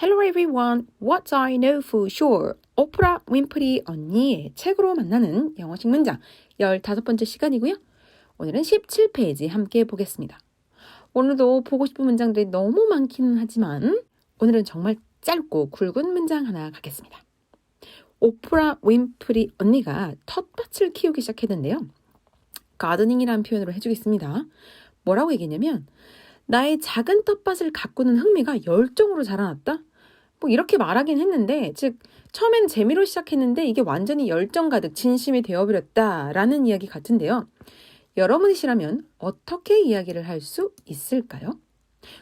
Hello everyone, what I know for sure. 오프라 윈프리 언니의 책으로 만나는 영어식 문장 15번째 시간이고요. 오늘은 17페이지 함께 보겠습니다. 오늘도 보고 싶은 문장들이 너무 많기는 하지만 오늘은 정말 짧고 굵은 문장 하나 가겠습니다. 오프라 윈프리 언니가 텃밭을 키우기 시작했는데요. 가드닝이라는 표현으로 해주겠습니다. 뭐라고 얘기했냐면 나의 작은 텃밭을 가꾸는 흥미가 열정으로 자라났다? 뭐 이렇게 말하긴 했는데 즉 처음엔 재미로 시작했는데 이게 완전히 열정 가득 진심이 되어버렸다라는 이야기 같은데요. 여러분이시라면 어떻게 이야기를 할 수 있을까요?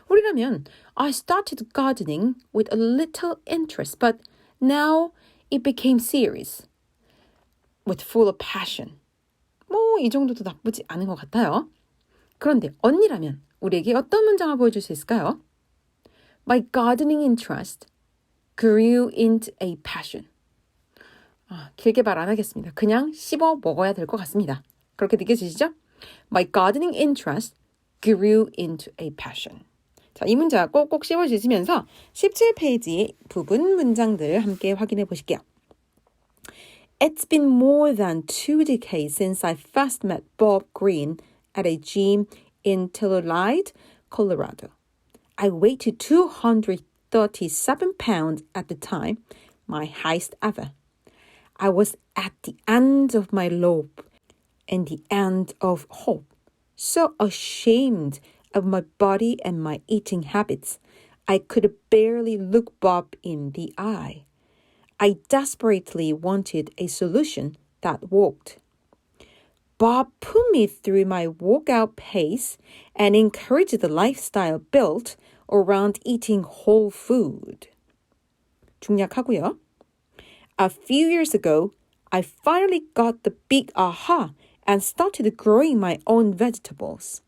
우리라면 I started gardening with a little interest, but now it became serious with full of passion. 뭐 이 정도도 나쁘지 않은 것 같아요. 그런데 언니라면 우리에게 어떤 문장을 보여줄 수 있을까요? My gardening interest grew into a passion. 아, 길게 말 안 하겠습니다. 그냥 씹어 먹어야 될 것 같습니다. 그렇게 느껴지시죠? My gardening interest grew into a passion. 자, 이 문자 꼭꼭 씹어주시면서 17페이지의 부분 문장들 함께 확인해 보실게요. It's been more than two decades since I first met Bob Green at a gym in Telluride, Colorado. I waited 200 £37 at the time, my highest ever. I was at the end of my rope and the end of hope, so ashamed of my body and my eating habits. I could barely look Bob in the eye. I desperately wanted a solution that worked. Bob put me through my workout pace and encouraged the lifestyle built around eating whole food. 중략하고요. A few years ago, I finally got the big aha and started growing my own vegetables.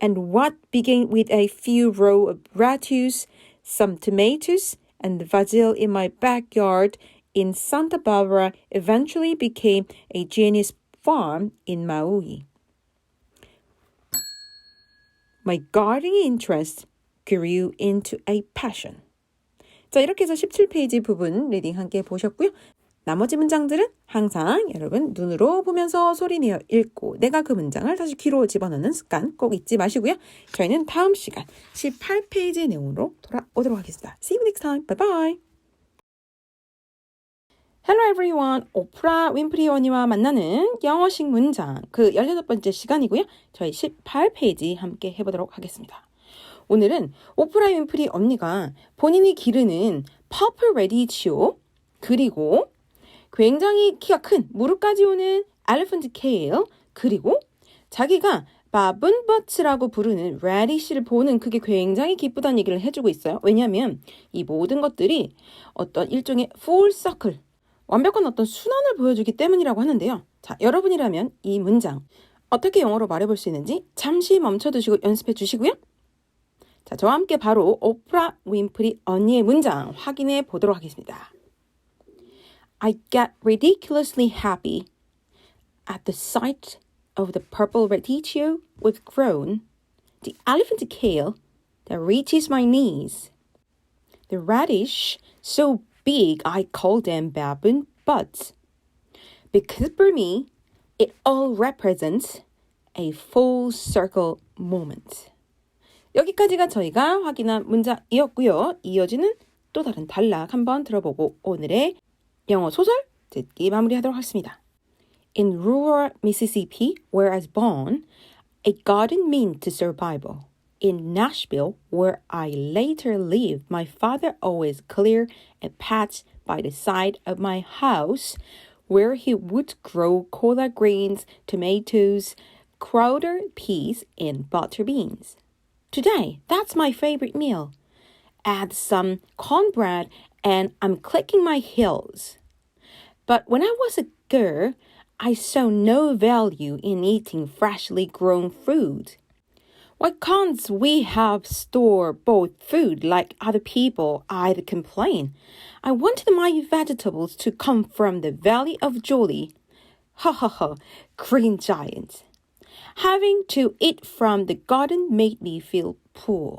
And what began with a few rows of lettuce, some tomatoes, and basil in my backyard in Santa Barbara eventually became a genius farm in Maui. My gardening interest grew into a passion. 자, 이렇게 해서 17페이지 부분 리딩 함께 보셨고요. 나머지 문장들은 항상 여러분 눈으로 보면서 소리내어 읽고 내가 그 문장을 다시 귀로 집어넣는 습관 꼭 잊지 마시고요. 저희는 다음 시간 18페이지 내용으로 돌아오도록 하겠습니다. See you next time. Bye bye. Hello everyone. 오프라 윈프리 언니와 만나는 영어식 문장 그 18번째 시간이고요. 저희 18페이지 함께 해보도록 하겠습니다. 오늘은 오프라 윈프리 언니가 본인이 기르는 퍼플 레디치오 그리고 굉장히 키가 큰 무릎까지 오는 엘리펀트 케일 그리고 자기가 바븐버츠라고 부르는 레디시를 보는 그게 굉장히 기쁘다는 얘기를 해주고 있어요. 왜냐하면 이 모든 것들이 어떤 일종의 full circle 완벽한 어떤 순환을 보여주기 때문이라고 하는데요. 자, 여러분이라면 이 문장 어떻게 영어로 말해볼 수 있는지 잠시 멈춰두시고 연습해 주시고요. 자, 저와 함께 바로 오프라 윈프리 언니의 문장 확인해 보도록 하겠습니다. I get ridiculously happy at the sight of the purple radicchio we've grown, the elephant kale that reaches my knees, the radish so big I call them baboon buds. Because for me, it all represents a full circle moment. 여기까지가 저희가 확인한 문장이었고요. 이어지는 또 다른 단락 한번 들어보고 오늘의 영어 소설 듣기 마무리하도록 하겠습니다. In rural Mississippi, where I was born, a garden meant to survival. In Nashville, where I later lived, my father always cleared a patch by the side of my house where he would grow collard greens, tomatoes, crowder peas, and butter beans. Today, that's my favorite meal. Add some cornbread and I'm clicking my heels. But when I was a girl, I saw no value in eating freshly grown food. Why can't we have store bought food like other people? I'd complain. I wanted my vegetables to come from the Valley of Jolie. Ha ha ha, green giant. Having to eat from the garden made me feel poor.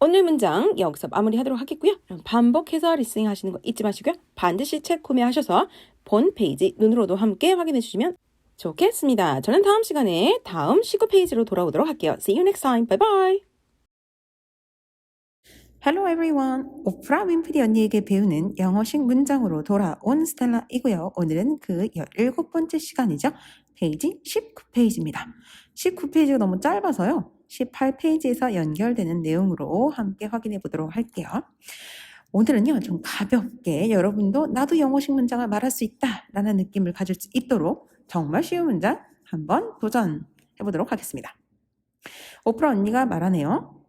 오늘 문장 여기서 마무리하도록 하겠고요. 반복해서 리스닝 하시는 거 잊지 마시고요. 반드시 책 구매하셔서 본 페이지 눈으로도 함께 확인해 주시면 좋겠습니다. 저는 다음 시간에 다음 19페이지로 돌아오도록 할게요. See you next time. Bye bye. Hello everyone. 오프라 윈프리 언니에게 배우는 영어식 문장으로 돌아온 스텔라이고요. 오늘은 그 17번째 시간이죠. 페이지 19페이지입니다. 19페이지가 너무 짧아서요. 18페이지에서 연결되는 내용으로 함께 확인해 보도록 할게요. 오늘은요, 좀 가볍게 여러분도 나도 영어식 문장을 말할 수 있다 라는 느낌을 가질 수 있도록 정말 쉬운 문장 한번 도전해 보도록 하겠습니다. 오프라 언니가 말하네요.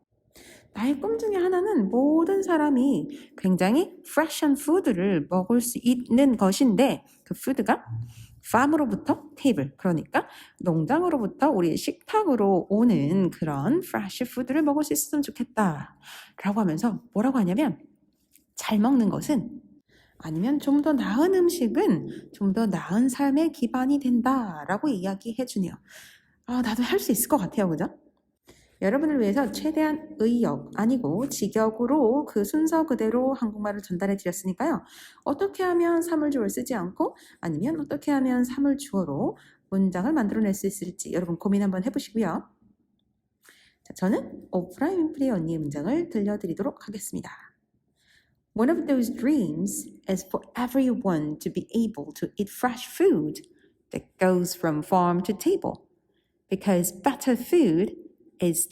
나의 꿈 중에 하나는 모든 사람이 굉장히 프레시한 푸드를 먹을 수 있는 것인데 그 푸드가 farm으로부터 테이블 그러니까 농장으로부터 우리 식탁으로 오는 그런 프레시 푸드를 먹을 수 있었으면 좋겠다 라고 하면서 뭐라고 하냐면 잘 먹는 것은 아니면 좀 더 나은 음식은 좀 더 나은 삶의 기반이 된다라고 이야기해 주네요. 아, 나도 할 수 있을 것 같아요. 그죠? 여러분을 위해서 최대한 의역 아니고 직역으로 그 순서 그대로 한국말을 전달해 드렸으니까요. 어떻게 하면 사물주어를 쓰지 않고 아니면 어떻게 하면 사물주어로 문장을 만들어낼 수 있을지 여러분 고민 한번 해보시고요. 자, 저는 오프라 윈프리 언니의 문장을 들려드리도록 하겠습니다. One of those dreams is for everyone to be able to eat fresh food that goes from farm to table. Because better food is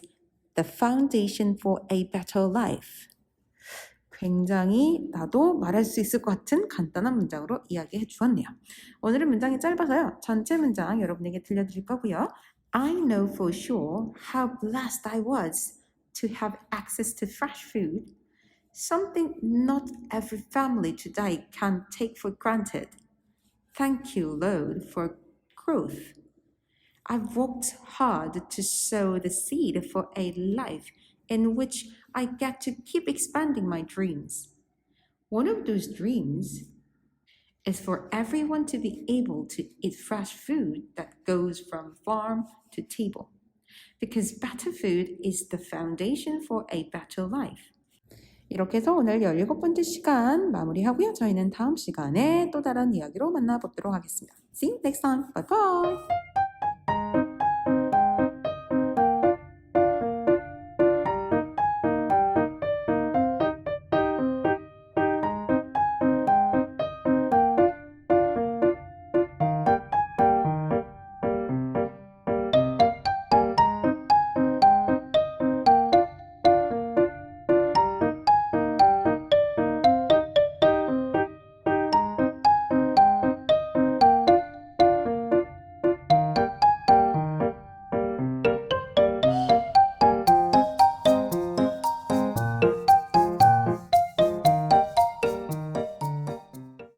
the foundation for a better life. 굉장히 나도 말할 수 있을 것 같은 간단한 문장으로 이야기해 주었네요. 오늘은 문장이 짧아서요. 전체 문장 여러분에게 들려드릴 거고요. I know for sure how blessed I was to have access to fresh food, something not every family today can take for granted. Thank you, Lord, for growth. I've worked hard to sow the seed for a life in which I get to keep expanding my dreams. One of those dreams is for everyone to be able to eat fresh food that goes from farm to table. Because better food is the foundation for a better life. 이렇게 해서 오늘 17번째 시간 마무리하고요. 저희는 다음 시간에 또 다른 이야기로 만나보도록 하겠습니다. See you next time. Bye bye.